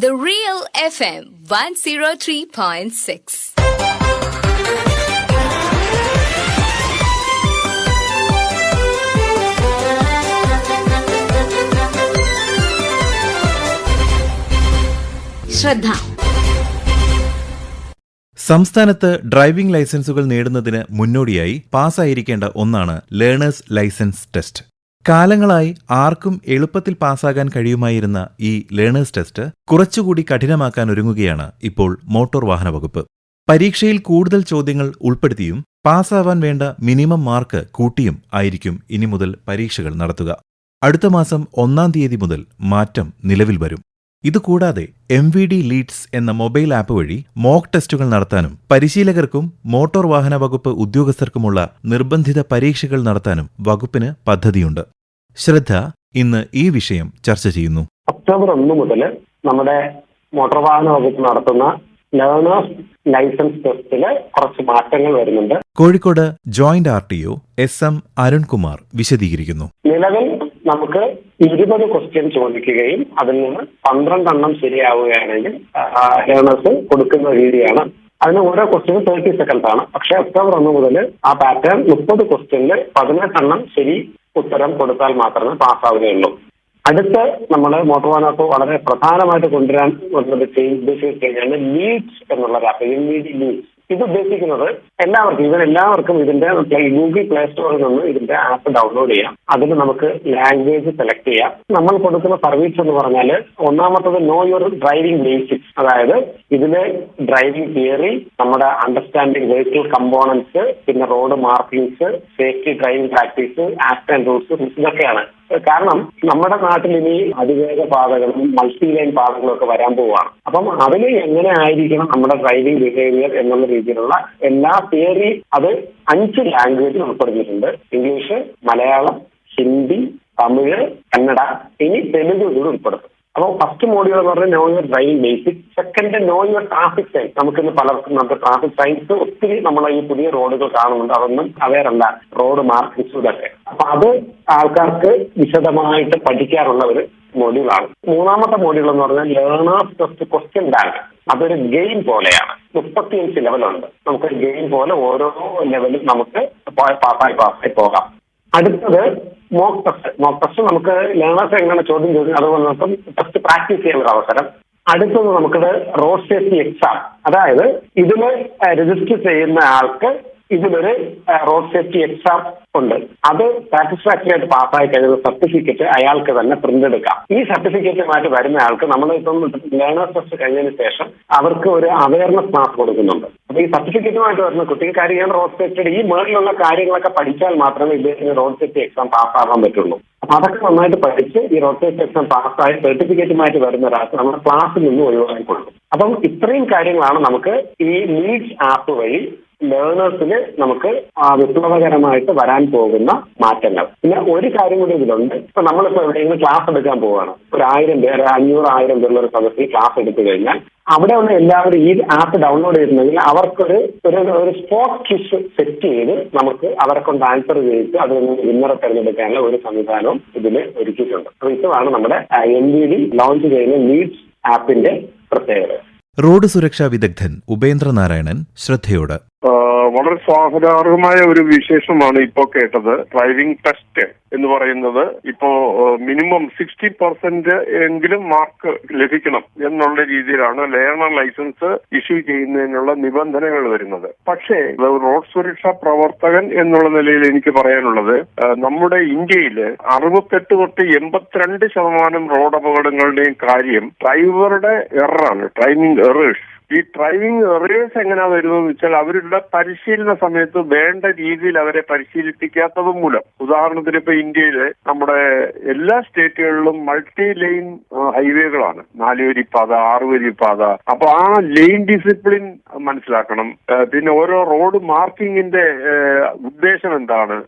The Real FM 103.6. ശ്രദ്ധ സംസ്ഥാനത്ത് driving ലൈസൻസുകൾ നേടുന്നതിന് മുന്നോടിയായി പാസ്സായിരിക്കേണ്ട ഒന്നാണ് ലേണേഴ്സ് ലൈസൻസ് ടെസ്റ്റ് കാലങ്ങളായി ആർക്കും എളുപ്പത്തിൽ പാസ്സാകാൻ കഴിയുമായിരുന്ന ഈ ലേണേഴ്സ് ടെസ്റ്റ് കുറച്ചുകൂടി കഠിനമാക്കാൻ ഒരുങ്ങുകയാണ് ഇപ്പോൾ മോട്ടോർ വാഹന വകുപ്പ്. പരീക്ഷയിൽ കൂടുതൽ ചോദ്യങ്ങൾ ഉൾപ്പെടുത്തിയും പാസ്സാവാൻ വേണ്ട മിനിമം മാർക്ക് കൂട്ടിയും ആയിരിക്കും ഇനി മുതൽ പരീക്ഷകൾ നടത്തുക. അടുത്ത മാസം ഒന്നാം തീയതി മുതൽ മാറ്റം നിലവിൽ വരും. ഇതുകൂടാതെ എം വി ഡി ലീഡ്സ് എന്ന മൊബൈൽ ആപ്പ് വഴി മോക്ക് ടെസ്റ്റുകൾ നടത്താനും പരിശീലകർക്കും മോട്ടോർ വാഹന വകുപ്പ് ഉദ്യോഗസ്ഥർക്കുമുള്ള നിർബന്ധിത പരീക്ഷകൾ നടത്താനും വകുപ്പിന് പദ്ധതിയുണ്ട്. ശ്രദ്ധ ഇന്ന് ഈ വിഷയം ചർച്ച ചെയ്യുന്നു. ഒക്ടോബർ ഒന്ന് മുതൽ നമ്മുടെ മോട്ടോർ വാഹന വകുപ്പ് നടത്തുന്ന ലേണേഴ്സ് ലൈസൻസ് ടെസ്റ്റിൽ കുറച്ച് മാറ്റങ്ങൾ വരുന്നുണ്ട്. Kozhikode joint R T O S M Arunkumar വിശദീകരിക്കുന്നു. നിലവിൽ നമുക്ക് ഇരുപത് ക്വസ്റ്റ്യൻ ചോദിക്കുകയും അതിൽ നിന്ന് പന്ത്രണ്ടെണ്ണം ശരിയാവുകയാണെങ്കിൽ ലേണേഴ്സ് കൊടുക്കുന്ന രീതിയാണ്. അതിന് ഓരോ ക്വസ്റ്റ്യനും തേർട്ടി സെക്കൻഡ്സ് ആണ്. പക്ഷെ ഒക്ടോബർ ഒന്ന് മുതൽ ആ പാറ്റേൺ മുപ്പത് ക്വസ്റ്റ്യനിൽ പതിനെട്ടെണ്ണം ശരി ഉത്തരം കൊടുത്താൽ മാത്രമേ പാസ്സാവുകയുള്ളൂ. അടുത്ത നമ്മൾ മോട്ടോവാനപ്പ് വളരെ പ്രധാനമായിട്ട് കൊണ്ടുവരാൻ വന്നത് ചേഞ്ച് കഴിഞ്ഞാൽ ലീഡ്സ് എന്നുള്ള ലീഡ്സ് ഇത് ഉദ്ദേശിക്കുന്നത് എല്ലാവർക്കും ഇവർ എല്ലാവർക്കും ഇതിന്റെ ഗൂഗിൾ പ്ലേ സ്റ്റോറിൽ നിന്ന് ഇതിന്റെ ആപ്പ് ഡൗൺലോഡ് ചെയ്യാം. അതിൽ നമുക്ക് ലാംഗ്വേജ് സെലക്ട് ചെയ്യാം. നമ്മൾ കൊടുക്കുന്ന സർവീസ് എന്ന് പറഞ്ഞാൽ ഒന്നാമത്തത് നോ യുവർ ഡ്രൈവിംഗ് ബേസിക്സ്. അതായത് ഇതിലെ ഡ്രൈവിംഗ് തിയറി നമ്മുടെ അണ്ടർസ്റ്റാൻഡിംഗ് വെഹിക്കിൾ കമ്പോണൻസ് പിന്നെ road markings safety driving practice act and rules ഇതൊക്കെയാണ്. കാരണം നമ്മുടെ നാട്ടിൽ ഇനി അതിവേഗ പാതകളും മൾട്ടി ലൈൻ പാതകളും ഒക്കെ വരാൻ പോവുകയാണ്. അപ്പം അതിൽ എങ്ങനെ ആയിരിക്കണം നമ്മുടെ ഡ്രൈവിംഗ് ബിഹേവിയർ എന്നുള്ള രീതിയിലുള്ള എല്ലാ തിയറി അത് അഞ്ച് ലാംഗ്വേജിൽ ഉൾപ്പെടുത്തിയിട്ടുണ്ട്. ഇംഗ്ലീഷ് മലയാളം ഹിന്ദി തമിഴ് കന്നഡ ഇനി തെലുങ്ക് കൂടി ഉൾപ്പെടുത്തും. അപ്പോൾ ഫസ്റ്റ് മോഡ്യൂൾ എന്ന് പറഞ്ഞാൽ know your driving basic second know your traffic signs നമുക്കിന്ന് പലർക്കും നമുക്ക് ട്രാഫിക് സൈൻസ് ഒത്തിരി നമ്മൾ ഈ പുതിയ റോഡുകൾ കാണുന്നുണ്ട്. അതൊന്നും അവയറല്ല റോഡ് മാർക്കിങ്സ് ഇതൊക്കെ. അപ്പൊ അത് ആൾക്കാർക്ക് വിശദമായിട്ട് പഠിക്കാറുള്ള ഒരു മോഡ്യൂളാണ് മൂന്നാമത്തെ മോഡ്യൂൾ എന്ന് പറഞ്ഞാൽ ലേണേഴ്സ് ടെസ്റ്റ് ക്വസ്റ്റ്യൻ ബാങ്ക് അതൊരു ഗെയിം പോലെയാണ്. മുപ്പത്തിയഞ്ച് ലെവലുണ്ട് നമുക്കൊരു ഗെയിം പോലെ ഓരോ ലെവലും നമുക്ക് പാസ്സായി പാസ്സായി പോകാം. അടുത്തത് മോക്ക് ടെസ്റ്റ് മോക്ക് ടെസ്റ്റ് നമുക്ക് ലേണേഴ്സ് എങ്ങനെ ചോദ്യം ചോദിക്കും അതുപോലെ നമുക്ക് ടെസ്റ്റ് പ്രാക്ടീസ് ചെയ്യാനുള്ള അവസരം. അടുത്തത് നമുക്കത് റോഡ് സേഫ്റ്റി എക്സാം അതായത് ഇതിൽ രജിസ്റ്റർ ചെയ്യുന്ന ആൾക്ക് ഇതിലൊരു റോഡ് സേഫ്റ്റി എക്സാം ഉണ്ട്. അത് സാറ്റിസ്ഫാക്ടറി ആയിട്ട് പാസ്സായി കഴിയുന്ന സർട്ടിഫിക്കറ്റ് അയാൾക്ക് തന്നെ പ്രിന്റ് എടുക്കാം. ഈ സർട്ടിഫിക്കറ്റുമായിട്ട് വരുന്ന ആൾക്ക് നമ്മൾ ഇപ്പം ലേണേഴ്സ് ടെസ്റ്റ് കഴിഞ്ഞതിന് ശേഷം അവർക്ക് ഒരു അവയർനെസ് ക്ലാസ് കൊടുക്കുന്നുണ്ട്. അപ്പൊ ഈ സർട്ടിഫിക്കറ്റുമായിട്ട് വരുന്ന കുട്ടികൾ കാര്യം റോഡ് സേഫ്റ്റിയുടെ ഈ മേളിലുള്ള കാര്യങ്ങളൊക്കെ പഠിച്ചാൽ മാത്രമേ ഇദ്ദേഹത്തിന് റോഡ് സേഫ്റ്റി എക്സാം പാസ്സാകാൻ പറ്റുള്ളൂ. അപ്പൊ അതൊക്കെ നന്നായിട്ട് പഠിച്ച് ഈ റോഡ് സേഫ്റ്റി എക്സാം പാസ്സായി സർട്ടിഫിക്കറ്റുമായിട്ട് വരുന്ന ഒരാൾക്ക് നമ്മുടെ ക്ലാസ്സിൽ നിന്ന് ഒഴിവാക്കി കൊടുക്കും അപ്പം ഇത്രയും കാര്യങ്ങളാണ് നമുക്ക് ഈ നീഡ്സ് ആപ്പ് വഴി ലേണേഴ്സിന് നമുക്ക് വിപ്ലവകരമായിട്ട് വരാൻ പോകുന്ന മാറ്റങ്ങൾ. പിന്നെ ഒരു കാര്യം കൂടി ഇതിലുണ്ട്. ഇപ്പൊ നമ്മളിപ്പോ എവിടെയെങ്കിലും ക്ലാസ് എടുക്കാൻ പോവുകയാണ്. ഒരു ആയിരം പേര് അഞ്ഞൂറ് ആയിരം പേരുള്ള ഒരു സദസ്സിൽ ക്ലാസ് എടുത്തു കഴിഞ്ഞാൽ അവിടെയുള്ള എല്ലാവരും ഈ ആപ്പ് ഡൗൺലോഡ് ചെയ്തിട്ടുണ്ടെങ്കിൽ അവർക്കൊരു ഒരു ഒരു സ്പോട്ട് ക്വിസ് സെറ്റ് ചെയ്ത് നമുക്ക് അവരെ കൊണ്ട് ആൻസർ ചെയ്യിച്ച് അതിൽ നിന്ന് വിന്നറെ തിരഞ്ഞെടുക്കാനുള്ള ഒരു സംവിധാനവും ഇതിൽ ഒരുക്കിയിട്ടുണ്ട്. അപ്പൊ ഇതാണ് നമ്മുടെ എം വി ഡി ലോഞ്ച് ചെയ്യുന്ന ലീഡ്സ് ആപ്പിന്റെ പ്രത്യേകത. റോഡ് സുരക്ഷാ വിദഗ്ധൻ ഉപേന്ദ്രനാരായണൻ ശ്രദ്ധയോട് വളരെ സ്വാഗതാർഹമായ ഒരു വിശേഷമാണ് ഇപ്പോൾ കേട്ടത്. ഡ്രൈവിംഗ് ടെസ്റ്റ് എന്ന് പറയുന്നത് ഇപ്പോ മിനിമം സിക്സ്റ്റി പെർസെന്റ് എങ്കിലും മാർക്ക് ലഭിക്കണം എന്നുള്ള രീതിയിലാണ് ലേണർ ലൈസൻസ് ഇഷ്യൂ ചെയ്യുന്നതിനുള്ള നിബന്ധനകൾ വരുന്നത്. പക്ഷേ റോഡ് സുരക്ഷാ പ്രവർത്തകൻ എന്നുള്ള നിലയിൽ എനിക്ക് പറയാനുള്ളത് നമ്മുടെ ഇന്ത്യയിൽ അറുപത്തെട്ട് തൊട്ട് എൺപത്തിരണ്ട് ശതമാനം റോഡ് അപകടങ്ങളുടെയും കാര്യം ഡ്രൈവറുടെ എററാണ് ഡ്രൈവിംഗ് എറേഴ്സ് ഈ ഡ്രൈവിംഗ് എറേഴ്സ് എങ്ങനെയാ വരുന്നതെന്ന് വെച്ചാൽ അവരുടെ പരിശീലന സമയത്ത് വേണ്ട രീതിയിൽ അവരെ പരിശീലിപ്പിക്കാത്തത് മൂലം. ഉദാഹരണത്തിന് ഇപ്പൊ ഇന്ത്യയിലെ നമ്മുടെ എല്ലാ സ്റ്റേറ്റുകളിലും മൾട്ടി ലൈൻ ഹൈവേകളാണ്. നാലുവരി പാത ആറുവരി പാത അപ്പൊ ആ ലൈൻ ഡിസിപ്ലിൻ മനസ്സിലാക്കണം. പിന്നെ ഓരോ റോഡ് മാർക്കിങ്ങിന്റെ ഉദ്ദേശം എന്താണ്?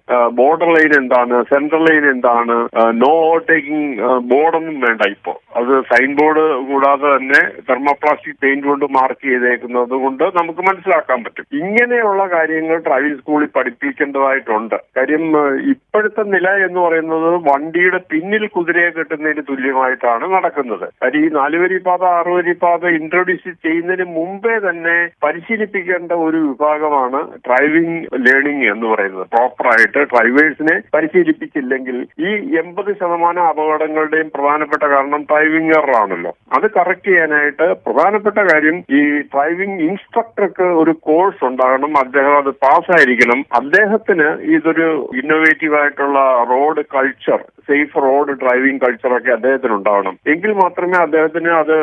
ബോർഡർ ലൈൻ എന്താണ്? സെൻട്രൽ ലൈൻ എന്താണ്? നോ ഓവർടേക്കിംഗ് ബോർഡൊന്നും വേണ്ട ഇപ്പോ. അത് സൈൻ ബോർഡ് കൂടാതെ തന്നെ തെർമോപ്ലാസ്റ്റിക് പെയിന്റ് കൊണ്ട് മാർക്ക് മാർക്ക് ചെയ്തേക്കുന്നത് കൊണ്ട് നമുക്ക് മനസ്സിലാക്കാൻ പറ്റും. ഇങ്ങനെയുള്ള കാര്യങ്ങൾ ഡ്രൈവിംഗ് സ്കൂളിൽ പഠിപ്പിക്കേണ്ടതായിട്ടുണ്ട്. കാര്യം ഇപ്പോഴത്തെ നില എന്ന് പറയുന്നത് വണ്ടിയുടെ പിന്നിൽ കുതിരയെ കെട്ടുന്നതിന് തുല്യമായിട്ടാണ് നടക്കുന്നത്. കാര്യം ഈ നാലുവരി പാത ആറുവരി പാത ഇൻട്രൊഡ്യൂസ് ചെയ്യുന്നതിന് മുമ്പേ തന്നെ പരിശീലിപ്പിക്കേണ്ട ഒരു വിഭാഗമാണ് ഡ്രൈവിംഗ് ലേണിംഗ് എന്ന് പറയുന്നത്. പ്രോപ്പറായിട്ട് ഡ്രൈവേഴ്സിനെ പരിശീലിപ്പിച്ചില്ലെങ്കിൽ ഈ എൺപത് ശതമാനം അപകടങ്ങളുടെയും പ്രധാനപ്പെട്ട കാരണം ഡ്രൈവിംഗ് എറർ ആണല്ലോ. അത് കറക്റ്റ് ചെയ്യാനായിട്ട് പ്രധാനപ്പെട്ട കാര്യം ഈ ഡ്രൈവിംഗ് ഇൻസ്ട്രക്ടർക്ക് ഒരു കോഴ്സ് ഉണ്ടാകണം. അദ്ദേഹം അത് പാസ്സായിരിക്കണം. അദ്ദേഹത്തിന് ഇതൊരു ഇന്നോവേറ്റീവ് ആയിട്ടുള്ള road culture safe road driving കൾച്ചറൊക്കെ അദ്ദേഹത്തിന് ഉണ്ടാവണം. എങ്കിൽ മാത്രമേ അദ്ദേഹത്തിന് അത്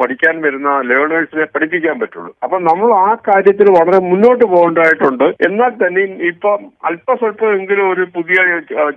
പഠിക്കാൻ വരുന്ന ലേണേഴ്സിനെ പഠിപ്പിക്കാൻ പറ്റുള്ളൂ. അപ്പൊ നമ്മൾ ആ കാര്യത്തിൽ വളരെ മുന്നോട്ട് പോകേണ്ടതായിട്ടുണ്ട്. എന്നാൽ തന്നെ ഇപ്പം അല്പസ്വല്പം എങ്കിലും ഒരു പുതിയ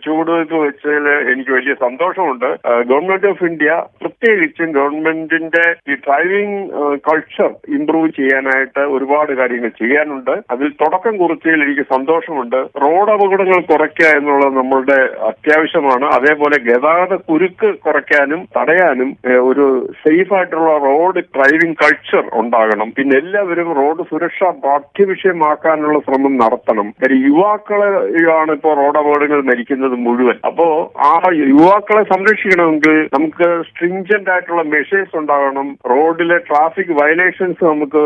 ചൂട് വെച്ചതിൽ എനിക്ക് വലിയ സന്തോഷമുണ്ട്. ഗവൺമെന്റ് ഓഫ് ഇന്ത്യ പ്രത്യേകിച്ചും ഗവൺമെന്റിന്റെ ഈ ഡ്രൈവിംഗ് കൾച്ചർ ഇംപ്രൂവ് ചെയ്യാനായിട്ട് ഒരുപാട് കാര്യങ്ങൾ ചെയ്യാനുണ്ട്. അതിൽ തുടക്കം കുറിച്ചതിൽ എനിക്ക് സന്തോഷമുണ്ട്. റോഡ് അപകടങ്ങൾ കുറയ്ക്കുക എന്നുള്ളത് നമ്മളുടെ അത്യാവശ്യമാണ്. അതേപോലെ ഗതാഗത കുരുക്ക് കുറയ്ക്കാനും തടയാനും ഒരു സേഫ് ആയിട്ടുള്ള റോഡ് ഡ്രൈവിംഗ് കൾച്ചർ ഉണ്ടാകണം. പിന്നെ എല്ലാവരും റോഡ് സുരക്ഷ പാഠ്യവിഷയമാക്കാനുള്ള ശ്രമം നടത്തണം. കാര്യം യുവാക്കളെ ആണ് ഇപ്പോൾ റോഡ് അപകടങ്ങൾ മരിക്കുന്നത് മുഴുവൻ. അപ്പോ ആ യുവാക്കളെ സംരക്ഷിക്കണമെങ്കിൽ നമുക്ക് സ്ട്രിഞ്ചന്റ് ആയിട്ടുള്ള മെഷേഴ്സ് ഉണ്ടാകണം. റോഡിലെ ട്രാഫിക് വയലേഷൻസ് നമുക്ക്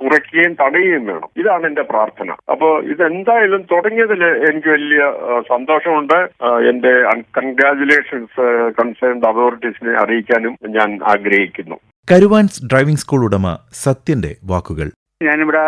കുറയ്ക്കുകയും തടയുകയും വേണം. ഇതാണ് എന്റെ പ്രാർത്ഥന. അപ്പോ ഇതെന്തായാലും തുടങ്ങിയതിൽ എനിക്ക് വലിയ സന്തോഷമുണ്ട്. എന്റെ കൺഗ്രാചുലേഷൻസ് കൺസേൺഡ് അതോറിറ്റീസിനെ അറിയിക്കാനും ഞാൻ ആഗ്രഹിക്കുന്നു. കരുവാൻസ് ഡ്രൈവിംഗ് സ്കൂൾ ഉടമ സത്യന്റെ വാക്കുകൾ. ഞാനിവിടെ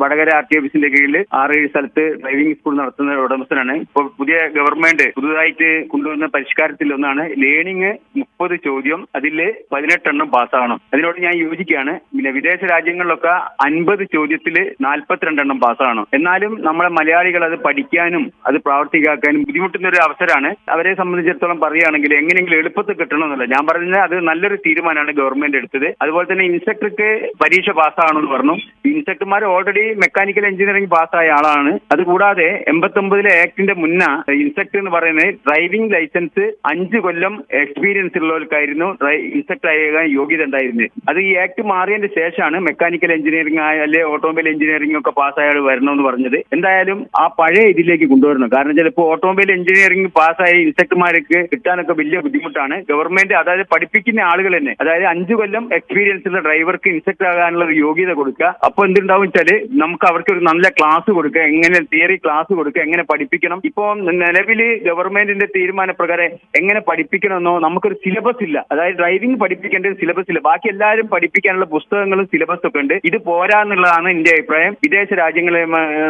വടകര ആർ ടി ഓഫീസിന്റെ കീഴിൽ ആറേഴ് സ്ഥലത്ത് ഡ്രൈവിംഗ് സ്കൂൾ നടത്തുന്ന ഉടമസ്ഥനാണ്. ഇപ്പോൾ പുതിയ ഗവൺമെന്റ് പുതുതായിട്ട് കൊണ്ടുവന്ന പരിഷ്കാരത്തിൽ ഒന്നാണ് ലേണിംഗ് മുപ്പത് ചോദ്യം അതിൽ പതിനെട്ടെണ്ണം പാസ്സാകണം അതിനോട് ഞാൻ യോജിക്കുകയാണ്. പിന്നെ വിദേശ രാജ്യങ്ങളിലൊക്കെ അൻപത് ചോദ്യത്തിൽ നാൽപ്പത്തിരണ്ടെണ്ണം പാസ്സാകണം എന്നാലും നമ്മളെ മലയാളികൾ അത് പഠിക്കാനും അത് പ്രാവർത്തികമാക്കാനും ബുദ്ധിമുട്ടുന്ന ഒരു അവസരമാണ്. അവരെ സംബന്ധിച്ചിടത്തോളം പറയുകയാണെങ്കിൽ എങ്ങനെയെങ്കിലും എളുപ്പത്തിൽ കിട്ടണമെന്നല്ല. ഞാൻ പറയുന്നത് അത് നല്ലൊരു തീരുമാനമാണ് ഗവൺമെന്റ് എടുത്തത്. അതുപോലെ തന്നെ ഇൻസ്ട്രക്ടർക്ക് പരീക്ഷ പാസ്സാകണമെന്ന് പറഞ്ഞു. ഇൻസ്ട്രക്ടർമാർ ഓൾറെഡി മെക്കാനിക്കൽ എഞ്ചിനീയറിംഗ് പാസ്സായ ആളാണ്. അതുകൂടാതെ എൺപത്തൊമ്പതിലെ ആക്ടിന്റെ മുന്ന ഇൻസ്പെക്ടർ എന്ന് പറയുന്നത് ഡ്രൈവിംഗ് ലൈസൻസ് അഞ്ച് കൊല്ലം എക്സ്പീരിയൻസ് ഉള്ളവർക്കായിരുന്നു. ഇൻസ്പെക്ടർ ആകാൻ യോഗ്യത ഉണ്ടായിരുന്നത്. അത് ഈ ആക്ട് മാറിയതിന് ശേഷമാണ് മെക്കാനിക്കൽ എഞ്ചിനീയറിംഗ് ആയ അല്ലെ ഓട്ടോമൊബൈൽ എഞ്ചിനീയറിംഗ് ഒക്കെ പാസ്സായ വരണമെന്ന് പറഞ്ഞത്. എന്തായാലും ആ പഴയ ഇതിലേക്ക് കൊണ്ടുവരണം. കാരണം ചിലപ്പോൾ ഓട്ടോമൊബൈൽ എഞ്ചിനീയറിംഗ് പാസ്സായ ഇൻസ്പെക്ടർമാർക്ക് കിട്ടാനൊക്കെ വലിയ ബുദ്ധിമുട്ടാണ്. ഗവൺമെന്റ് അതായത് പഠിപ്പിക്കുന്ന ആളുകൾ തന്നെ അതായത് അഞ്ചു കൊല്ലം എക്സ്പീരിയൻസ് ഉള്ള ഡ്രൈവർക്ക് ഇൻസ്പെക്ടർ ആകാനുള്ള യോഗ്യത കൊടുക്കുക. അപ്പൊ എന്തുണ്ടാവും വെച്ചാൽ നമുക്ക് അവർക്ക് ഒരു നല്ല ക്ലാസ് കൊടുക്കുക എങ്ങനെ തിയറി ക്ലാസ് കൊടുക്കുക എങ്ങനെ പഠിപ്പിക്കണം. ഇപ്പൊ നിലവിൽ ഗവൺമെന്റിന്റെ തീരുമാനപ്രകാരം എങ്ങനെ പഠിപ്പിക്കണമെന്നോ നമുക്കൊരു സിലബസ് ഇല്ല. അതായത് ഡ്രൈവിംഗ് പഠിപ്പിക്കേണ്ട ഒരു സിലബസ് ഇല്ല. ബാക്കി എല്ലാവരും പഠിപ്പിക്കാനുള്ള പുസ്തകങ്ങളും സിലബസ് ഒക്കെ ഉണ്ട്. ഇത് പോരാന്നുള്ളതാണ് എന്റെ അഭിപ്രായം. വിദേശ രാജ്യങ്ങളെ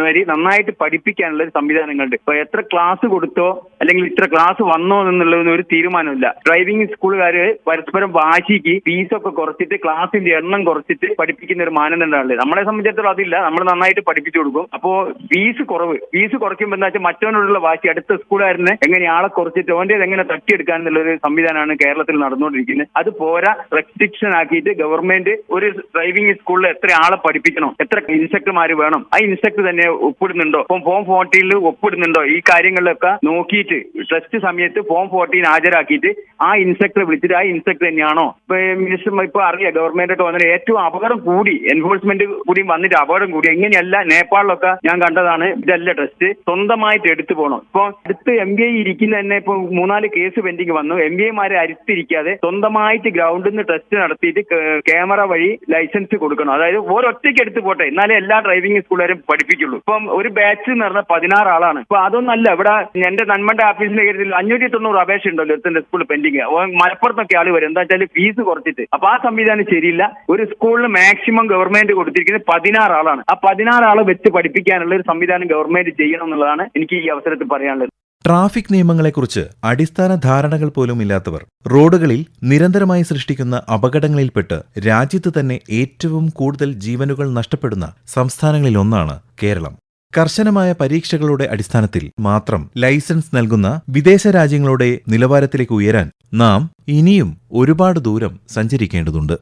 വരി നന്നായിട്ട് പഠിപ്പിക്കാനുള്ള ഒരു സംവിധാനങ്ങളുണ്ട്. ഇപ്പൊ എത്ര ക്ലാസ് കൊടുത്തോ അല്ലെങ്കിൽ ഇത്ര ക്ലാസ് വന്നോ എന്നുള്ളതിന് ഒരു തീരുമാനമില്ല. ഡ്രൈവിംഗ് സ്കൂളുകാര് പരസ്പരം വാശിക്ക് ഫീസൊക്കെ കുറച്ചിട്ട് ക്ലാസിന്റെ എണ്ണം കുറച്ചിട്ട് പഠിപ്പിക്കുന്ന ഒരു മാനദണ്ഡമാണ് നമ്മളെ സംബന്ധിച്ചിടത്തോളം അതില്ല. നമ്മൾ നന്നായിട്ട് പഠിപ്പിച്ചു കൊടുക്കും. അപ്പോ ഫീസ് കുറവ്. ഫീസ് കുറയ്ക്കുമ്പോൾ എന്താ വെച്ചാൽ മറ്റവനോടുള്ള വാശി അടുത്ത സ്കൂളുകാരനെ എങ്ങനെ ആളെ കുറച്ചിട്ട് ഓന്റെ എങ്ങനെ തട്ടിയെടുക്കാൻ എന്നുള്ള ഒരു സംവിധാനമാണ് കേരളത്തിൽ നടന്നുകൊണ്ടിരിക്കുന്നത്. അത് പോരാ റെസ്ട്രിക്ഷൻ ആക്കിയിട്ട് ഗവൺമെന്റ് ഒരു ഡ്രൈവിംഗ് സ്കൂളിൽ എത്ര ആളെ പഠിപ്പിക്കണം എത്ര ഇൻസ്ട്രക്ടർമാർ വേണം ആ ഇൻസ്ട്രക്ടർ തന്നെ ഒപ്പിടുന്നുണ്ടോ? ഇപ്പം ഫോം ഫോർട്ടീനിൽ ഒപ്പിടുന്നുണ്ടോ? ഈ കാര്യങ്ങളിലൊക്കെ നോക്കിയിട്ട് ടെസ്റ്റ് സമയത്ത് ഫോം ഫോർട്ടീൻ ഹാജരാക്കിയിട്ട് ആ ഇൻസ്ട്രക്ടറെ വിളിച്ചിട്ട് ആ ഇൻസ്ട്രക്ടർ തന്നെയാണോ? ഇപ്പൊ മിനിസ്റ്റർ ഇപ്പൊ അറിയാം ഗവൺമെന്റ് തോന്നുന്നത് ഏറ്റവും അപകടം കൂടി എൻഫോഴ്സ്മെന്റ് കൂടി വന്നിട്ട് അപകടം കൂടി. ഇങ്ങനെയല്ല നേപ്പാളിലൊക്കെ ഞാൻ കണ്ടതാണ് ഇതല്ല ടെസ്റ്റ് സ്വന്തമായിട്ട് എടുത്തു പോകണം ഇപ്പൊ അടുത്ത് എം ബി ഐ ഇരിക്കുന്ന തന്നെ ഇപ്പൊ മൂന്നാൽ കേസ് പെൻഡിങ് വന്നു. എം ബി ഐമാരെ അരിത്തിരിക്കാതെ സ്വന്തമായിട്ട് ഗ്രൗണ്ടിൽ നിന്ന് ടെസ്റ്റ് നടത്തിയിട്ട് ക്യാമറ വഴി ലൈസൻസ് കൊടുക്കണം. അതായത് ഓരൊറ്റയ്ക്ക് എടുത്ത് പോട്ടെ. എന്നാലേ എല്ലാ ഡ്രൈവിംഗ് സ്കൂളുകാരും പഠിപ്പിക്കുള്ളൂ. ഇപ്പം ഒരു ബാച്ച് എന്ന് പറഞ്ഞാൽ പതിനാറ് ആളാണ്. ഇപ്പൊ അതൊന്നല്ല ഇവിടെ എന്റെ നന്മന്റെ ഓഫീസിന്റെ കാര്യത്തിൽ അഞ്ഞൂറ്റി തൊണ്ണൂറ് അപേക്ഷ ഉണ്ടല്ലോ ഒരുത്തിന്റെ സ്കൂൾ പെൻഡിങ് മലപ്പുറത്തൊക്കെ ആൾ വരും. എന്താ വെച്ചാൽ ഫീസ് കുറച്ചിട്ട്. അപ്പൊ ആ സംവിധാനം ശരിയില്ല. ഒരു സ്കൂളിന് മാക്സിമം ഗവൺമെന്റ് കൊടുത്തിരിക്കുന്നത് പതിനാറ് ആളാണ് ആ പതിനാറ് വെച്ച് പഠിപ്പിക്കാനുള്ള ഒരു സംവിധാനം ഗവൺമെന്റ് ചെയ്യണം എന്നുള്ളതാണ് എനിക്ക് ഈ അവസരത്തിൽ പറയാനുള്ളത്. ട്രാഫിക് നിയമങ്ങളെക്കുറിച്ച് അടിസ്ഥാന ധാരണകൾ പോലും ഇല്ലാത്തവർ റോഡുകളിൽ നിരന്തരമായി സൃഷ്ടിക്കുന്ന അപകടങ്ങളിൽപ്പെട്ട് രാജ്യത്ത് തന്നെ ഏറ്റവും കൂടുതൽ ജീവനുകൾ നഷ്ടപ്പെടുന്ന സംസ്ഥാനങ്ങളിലൊന്നാണ് കേരളം. കർശനമായ പരീക്ഷകളുടെ അടിസ്ഥാനത്തിൽ മാത്രം ലൈസൻസ് നൽകുന്ന വിദേശ രാജ്യങ്ങളുടെ നിലവാരത്തിലേക്ക് ഉയരാൻ നാം ഇനിയും ഒരുപാട് ദൂരം സഞ്ചരിക്കേണ്ടതുണ്ട്.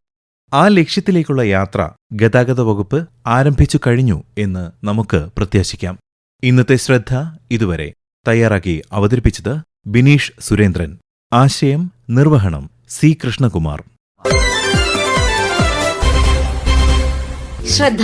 ആ ലക്ഷ്യത്തിലേക്കുള്ള യാത്ര ഗതാഗത വകുപ്പ് ആരംഭിച്ചു കഴിഞ്ഞു എന്ന് നമുക്ക് പ്രത്യാശിക്കാം. ഇന്നത്തെ ശ്രദ്ധ ഇതുവരെ തയ്യാറാക്കി അവതരിപ്പിച്ചത് ബിനീഷ് സുരേന്ദ്രൻ. ആശയം നിർവഹണം സി കൃഷ്ണകുമാർ. ശ്രദ്ധ.